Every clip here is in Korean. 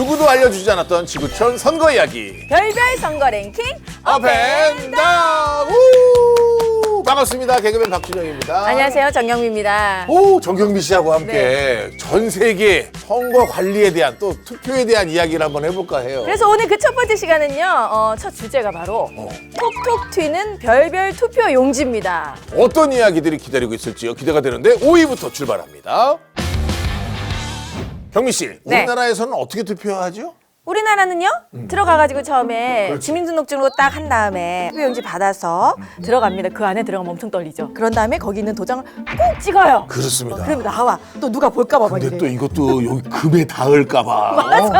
누구도 알려주지 않았던 지구촌 선거 이야기. 별별 선거 랭킹 어벤다 우 반갑습니다. 개그맨 박준영입니다. 안녕하세요 정영미입니다. 오 정경미 씨하고 함께 전 세계 선거 관리에 대한 또 투표에 대한 이야기를 한번 해볼까 해요. 그래서 오늘 그 첫 번째 시간은요 어, 첫 주제가 바로 어. 톡톡 튀는 별별 투표 용지입니다. 어떤 이야기들이 기다리고 있을지요 기대가 되는데 5위부터 출발합니다. 경미 씨, 네. 우리나라에서는 어떻게 투표하죠? 우리나라는요 음. 들어가가지고 처음에 주민등록증으로 딱 한 다음에 투표용지 받아서 음. 들어갑니다. 그 안에 들어가면 엄청 떨리죠. 그런 다음에 거기 있는 도장을 꼭 찍어요. 그렇습니다. 그럼 나와 또 누가 볼까봐 막 근데 이래. 또 이것도 여기 금에 닿을까봐. 어?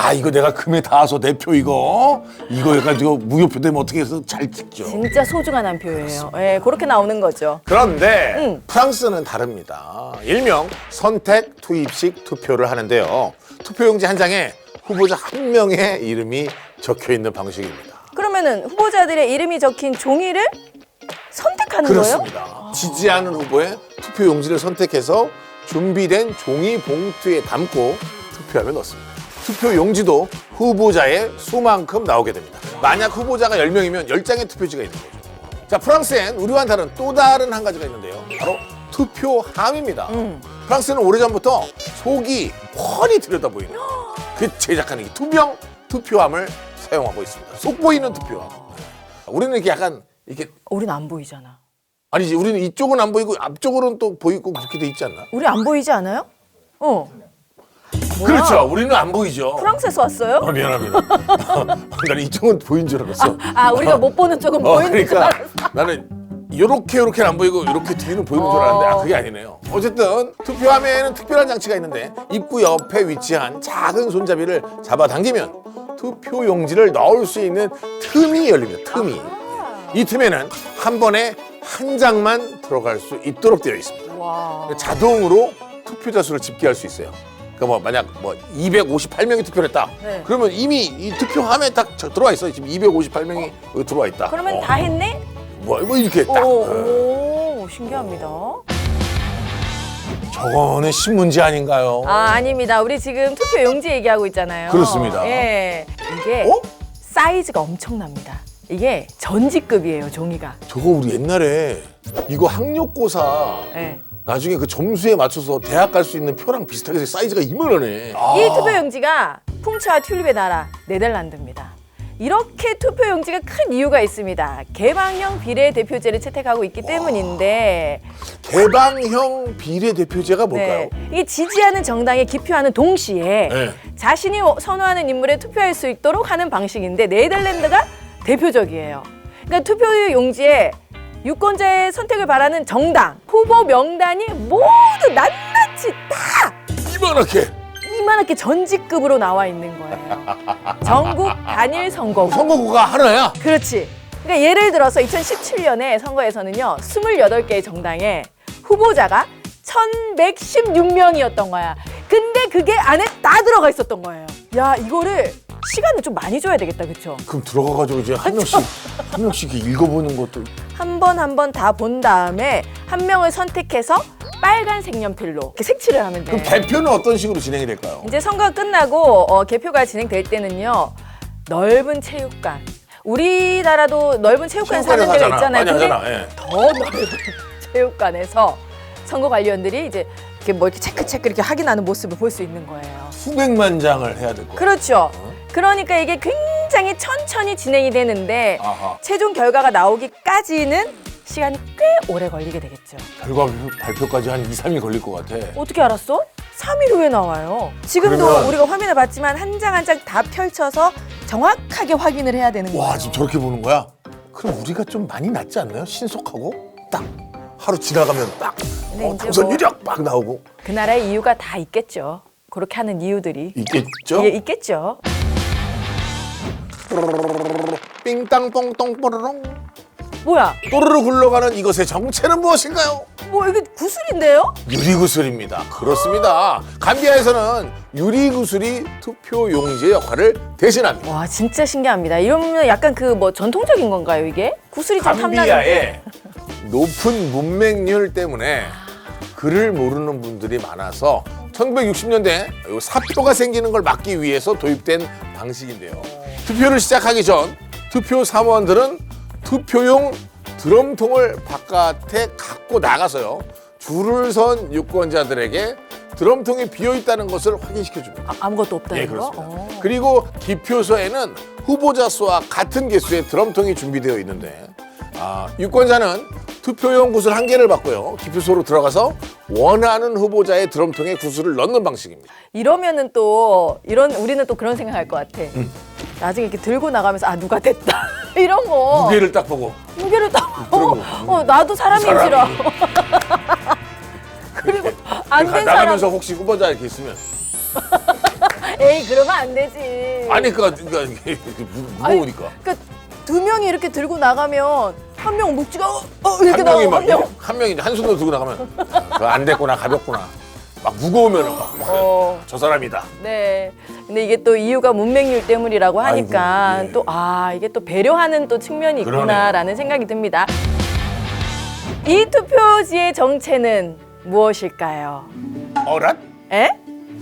야 이거 내가 금에 닿아서 내 표 이거 이거 해가지고 무효표 되면 어떻게 해서 잘 찍죠. 진짜 소중한 한 표예요. 예, 그렇게 나오는 거죠. 그런데 응. 프랑스는 다릅니다. 일명 선택 투입식 투표를 하는데요. 투표용지 한 장에 후보자 한 명의 이름이 적혀 있는 방식입니다. 그러면은 후보자들의 이름이 적힌 종이를 선택하는 거예요? 그렇습니다. 지지하는 후보의 투표 용지를 선택해서 준비된 종이 봉투에 담고 투표함에 넣습니다. 투표 용지도 후보자의 수만큼 나오게 됩니다. 만약 후보자가 10명이면 10장의 투표지가 있는 거죠. 자, 프랑스엔 우리와는 다른 또 다른 한 가지가 있는데요. 바로 투표함입니다. 프랑스는 오래전부터 속이 훤히 들여다보이는 그 제작하는 이 투명 투표함을 사용하고 있습니다. 속 보이는 투표함. 우리는 이렇게 약간 이렇게 우린 안 보이잖아. 아니지 우리는 이쪽은 안 보이고 앞쪽으로는 또 보이고 그렇게 돼 있지 않나? 우리 안 보이지 않아요? 어. 뭐야? 그렇죠. 우리는 안 보이죠. 프랑스에서 왔어요? 어, 미안합니다. 나는 이쪽은 보인 줄 알았어. 아, 우리가 못 보는 쪽은 어, 보이는 줄 그러니까 알았어. 나는 요렇게 요렇게는 안 보이고 요렇게 뒤는 보이는 줄 알았는데 아 그게 아니네요. 어쨌든 투표함에는 특별한 장치가 있는데 입구 옆에 위치한 작은 손잡이를 잡아당기면 투표 용지를 넣을 수 있는 틈이 열립니다. 틈이. 이 틈에는 한 번에 한 장만 들어갈 수 있도록 되어 있습니다. 와. 자동으로 투표자 수를 집계할 수 있어요. 그러니까 뭐 만약 뭐 258명이 투표를 했다. 네. 그러면 이미 이 투표함에 딱 저- 들어와 있어. 지금 258명이 여기 들어와 있다. 그러면 어. 다 했네? 뭐, 뭐 이렇게 오, 딱. 어. 오, 신기합니다. 저거는 신문지 아닌가요? 아, 아닙니다. 우리 지금 투표 용지 얘기하고 있잖아요. 그렇습니다. 예. 이게 어? 사이즈가 엄청납니다. 이게 전지급이에요, 종이가. 저거 우리 옛날에 이거 학력고사 예. 나중에 그 점수에 맞춰서 대학 갈 수 있는 표랑 비슷하게 사이즈가 이만하네. 아, 이 투표 용지가 풍차와 튤립의 나라 네덜란드입니다. 이렇게 투표 용지가 큰 이유가 있습니다. 개방형 비례대표제를 채택하고 있기 때문인데 개방형 비례대표제가 뭘까요? 네, 이게 지지하는 정당에 기표하는 동시에 네. 자신이 선호하는 인물에 투표할 수 있도록 하는 방식인데 네덜란드가 대표적이에요. 그러니까 투표 용지에 유권자의 선택을 바라는 정당 후보 명단이 모두 낱낱이 다 이만하게 이만하게 전직급으로 나와 있는 거예요. 전국 단일 선거구. 선거구가 하나야. 그렇지. 그러니까 예를 들어서 2017년에 선거에서는요, 28개의 정당에 후보자가 1116명이었던 거야. 근데 그게 안에 다 들어가 있었던 거예요. 야, 이거를 시간을 좀 많이 줘야 되겠다, 그쵸? 그럼 들어가가지고 이제 한 명씩 한 명씩 이렇게 읽어보는 것도 한 번 한 번 다 본 다음에 한 명을 선택해서 빨간 색 연필로 이렇게 색칠을 하면 돼. 그럼 개표는 어떤 식으로 진행이 될까요? 이제 선거가 끝나고 어, 개표가 진행될 때는요 넓은 체육관 우리나라도 넓은 체육관 사는 데가 있잖아요. 많이 근데 하잖아, 예. 더 넓은 체육관에서 선거 관리원들이 이제 이렇게 뭐 이렇게 체크 체크 이렇게 확인하는 모습을 볼 수 있는 거예요. 수백만 장을 해야 될 거예요. 그렇죠. 어? 그러니까 이게 굉장히 천천히 진행이 되는데 아하. 최종 결과가 나오기까지는 시간이 꽤 오래 걸리게 되겠죠. 결과 발표까지 한 2, 3일 걸릴 것 같아. 어떻게 알았어? 3일 후에 나와요. 지금도 그러면- 우리가 화면을 봤지만 한 장 한 장 다 펼쳐서 정확하게 확인을 해야 되는 거예요. 와 지금 저렇게 보는 거야? 그럼 우리가 좀 많이 낫지 않나요? 신속하고 딱 하루 지나가면 딱 근데 어, 이제 당선 뭐- 유력 막 나오고 그 나라의 이유가 다 있겠죠. 그렇게 하는 이유들이 있겠죠? 예, 있겠죠. 삥땅 뽕똥 뽀로롱 뭐야? 또르르 굴러가는 이것의 정체는 무엇인가요? 뭐 이게 구슬인데요? 유리구슬입니다. 그렇습니다. 감비아에서는 유리구슬이 투표 용지의 역할을 대신합니다. 와 진짜 신기합니다. 이러면 약간 그 뭐 전통적인 건가요 이게? 구슬이 좀 탐나는데. 감비아의 높은 문맹률 때문에 글을 모르는 분들이 많아서 1960년대 사표가 생기는 걸 막기 위해서 도입된 방식인데요. 투표를 시작하기 전 투표 사무원들은 투표용 드럼통을 바깥에 갖고 나가서요. 줄을 선 유권자들에게 드럼통이 비어 있다는 것을 확인시켜 줍니다. 아, 아무것도 없다는 예, 거? 그렇습니다. 어. 그리고 기표소에는 후보자 수와 같은 개수의 드럼통이 준비되어 있는데 아, 유권자는 투표용 구슬 한 개를 받고요. 기표소로 들어가서 원하는 후보자의 드럼통에 구슬을 넣는 방식입니다. 이러면은 또 이런 우리는 또 그런 생각할 것 같아. 음. 나중에 이렇게 들고 나가면서 아 누가 됐다. 이런 거. 무게를 딱 보고. 무게를 딱 어, 어, 나도 사람인지라 그리고 안된 사람 나가면서 혹시 후보자 이렇게 있으면. 에이 그러면 안 되지. 아니 그러니까 이게 무- 무거우니까. 그러니까 두 명이 이렇게 들고 나가면 한명 묵지가 어, 어, 이렇게 막한 명. 한 명이 한 손으로 들고 나가면 그거 안 됐구나 가볍구나 막막 어. 저 사람이다. 네. 근데 이게 또 이유가 문맹률 때문이라고 하니까 아이고, 예. 또 아 이게 또 배려하는 또 측면이 있구나라는 생각이 듭니다. 이 투표지의 정체는 무엇일까요? 어랏? 에?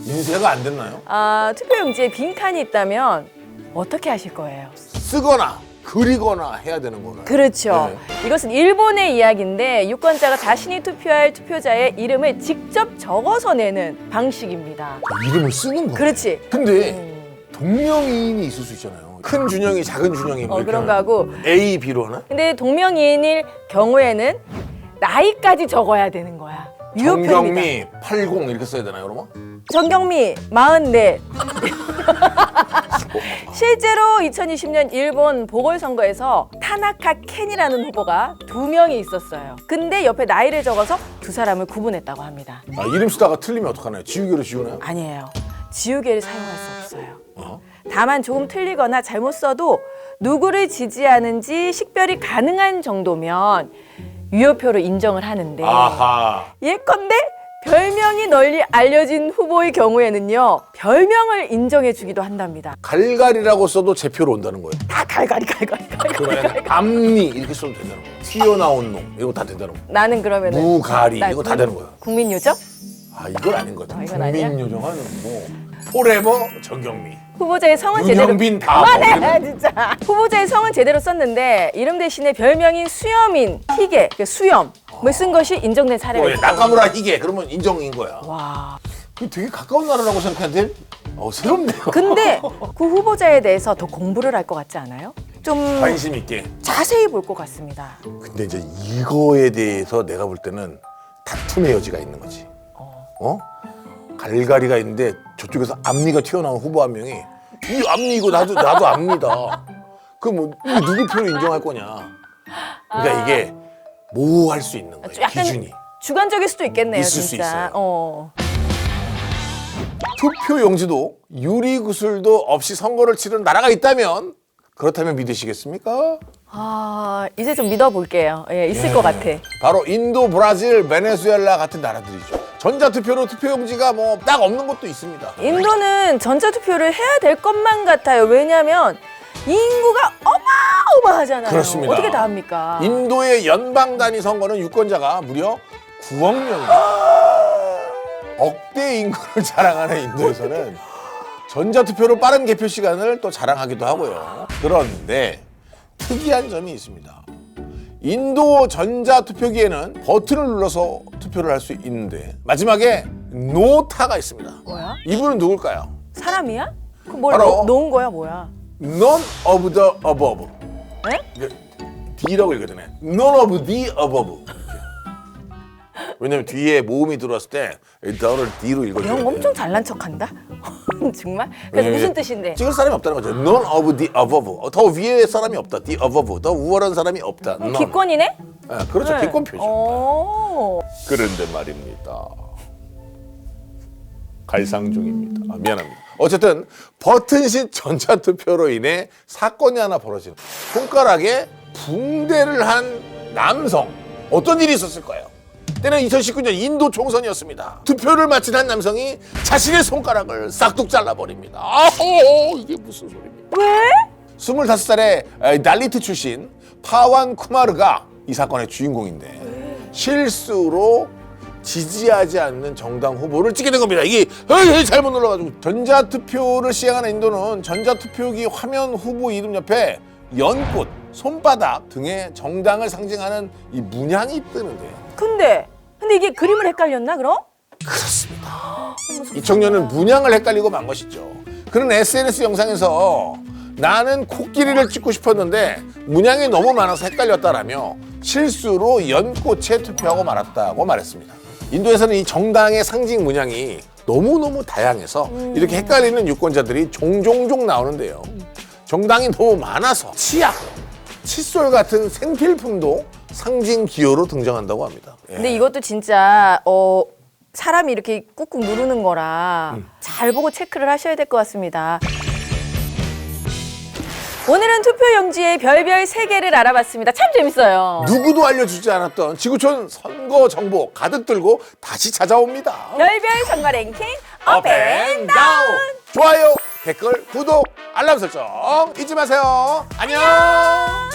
인쇄가 안 됐나요? 아 투표용지에 빈칸이 있다면 어떻게 하실 거예요? 쓰거나 그리거나 해야 되는 거는. 그렇죠. 네. 이것은 일본의 이야기인데 유권자가 자신이 투표할 투표자의 이름을 직접 적어서 내는 방식입니다. 이름을 쓰는 거야. 그렇지. 근데 음. 동명이인이 있을 수 있잖아요. 큰 준영이 작은 준영이 뭐 어, 이렇게 그런 거 하면 하고 A, B로 하나? 근데 동명이인일 경우에는 나이까지 적어야 되는 거야. 유효표입니다. 정경미 80 이렇게 써야 되나요, 그러면? 정경미 44. 실제로 2020년 일본 보궐선거에서 타나카 켄이라는 후보가 두 명이 있었어요. 근데 옆에 나이를 적어서 두 사람을 구분했다고 합니다. 아, 이름 쓰다가 틀리면 어떡하나요? 지우개로 지우나요? 아니에요. 지우개를 사용할 수 없어요. 어? 다만 조금 틀리거나 잘못 써도 누구를 지지하는지 식별이 가능한 정도면 유효표로 인정을 하는데 아하. 예컨대 별명이 널리 알려진 후보의 경우에는요 별명을 인정해 주기도 한답니다. 갈갈이라고 써도 제 표로 온다는 거예요. 다 갈갈이 갈갈이 갈갈이. 그러면 앞니 이렇게 써도 된다는 거예요. 튀어나온 놈 이거 다 된다는 거예요. 나는 그러면은 무가리 나 이거 다 국- 되는 거예요. 국민 요정? 아 이건 아닌 것 같아요. 어, 이건 아니야? 국민 요정은 뭐 포레버 정경미. 후보자의 성은 제대로 윤영빈 다 그만해 먹으면- 진짜 후보자의 성은 제대로 썼는데 이름 대신에 별명인 수염인 희게 그 수염 을쓴 것이 인정된 사례가 어, 예, 있다고 나카무라 희게 그러면 인정인 거야. 와 이거 되게 가까운 나라라고 생각하는데 어, 새롭네요. 근데 그 후보자에 대해서 더 공부를 할 것 같지 않아요? 좀 관심 있게. 자세히 볼 것 같습니다. 근데 이제 이거에 대해서 내가 볼 때는 다툼의 여지가 있는 거지. 어? 갈갈이가 있는데 저쪽에서 앞니가 튀어나온 후보 한 명이 이 앞니 이거 나도 나도 앞니다. 그럼 뭐 이거 누구 표로 인정할 거냐? 그러니까 이게 모호할 수 있는 거예요. 약간 기준이. 주관적일 수도 있겠네요, 있을 수 진짜. 있어요. 어. 투표 용지도 유리 구슬도 없이 선거를 치른 나라가 있다면 그렇다면 믿으시겠습니까? 아 이제 좀 믿어볼게요. 예, 있을 것 같아. 바로 인도, 브라질, 베네수엘라 같은 나라들이죠. 전자투표로 투표용지가 뭐 딱 없는 것도 있습니다. 인도는 전자투표를 해야 될 것만 같아요. 왜냐하면 인구가 어마어마하잖아요. 그렇습니다. 어떻게 다 합니까? 인도의 연방 단위 선거는 유권자가 무려 9억 명입니다. 억대 인구를 자랑하는 인도에서는 전자투표로 빠른 개표 시간을 또 자랑하기도 하고요. 그런데 특이한 점이 있습니다. 인도 전자투표기에는 버튼을 눌러서 투표를 할 수 있는데 마지막에 노타가 있습니다. 뭐야? 이분은 누굴까요? 사람이야? 그뭘 바로- 놓은 거야, 뭐야? None of the above. 에? 이게 D라고 읽거든요. None of the above. 이렇게. 왜냐면 뒤에 모음이 들어왔을 때 더를 D로 읽어줘요. 영 엄청 잘난 척한다. 정말? 그래서 네. 무슨 뜻인데? 찍을 사람이 없다는 거죠. None of the above. 어, 더 위에 사람이 없다. The above. 더 우월한 사람이 없다. None. 기권이네? 네, 그렇죠. 네. 기권 표죠. 오. 그런데 말입니다. 갈상 중입니다. 아, 미안합니다. 어쨌든 버튼식 전자투표로 인해 사건이 하나 벌어진 손가락에 붕대를 한 남성 어떤 일이 있었을까요? 때는 2019년 인도 총선이었습니다. 투표를 마친 한 남성이 자신의 손가락을 싹둑 잘라버립니다. 아호 이게 무슨 소리입니까? 왜? 25살의 달리트 출신 파완 쿠마르가 이 사건의 주인공인데 실수로 지지하지 않는 정당 후보를 찍게 된 겁니다. 이게 에이, 잘못 눌러가지고 전자투표를 시행하는 인도는 전자투표기 화면 후보 이름 옆에 연꽃, 손바닥 등의 정당을 상징하는 이 문양이 뜨는데 근데 근데 이게 그림을 헷갈렸나 그럼? 이 청년은 문양을 헷갈리고 만 것이죠. 그는 SNS 영상에서 나는 코끼리를 찍고 싶었는데 문양이 너무 많아서 헷갈렸다라며 실수로 연꽃에 투표하고 말았다고 말했습니다. 인도에서는 이 정당의 상징 문양이 너무너무 다양해서 이렇게 헷갈리는 유권자들이 종종종 나오는데요. 정당이 너무 많아서 치약, 칫솔 같은 생필품도 상징 기호로 등장한다고 합니다. 예. 근데 이것도 진짜 어 사람이 이렇게 꾹꾹 누르는 거라 잘 보고 체크를 하셔야 될 것 같습니다. 오늘은 투표 용지의 별별 세개를 알아봤습니다. 참 재밌어요. 누구도 알려주지 않았던 지구촌 선거 정보 가득 들고 다시 찾아옵니다. 별별 선거 랭킹 업앤다운. 좋아요, 댓글, 구독, 알람 설정 잊지 마세요. 안녕.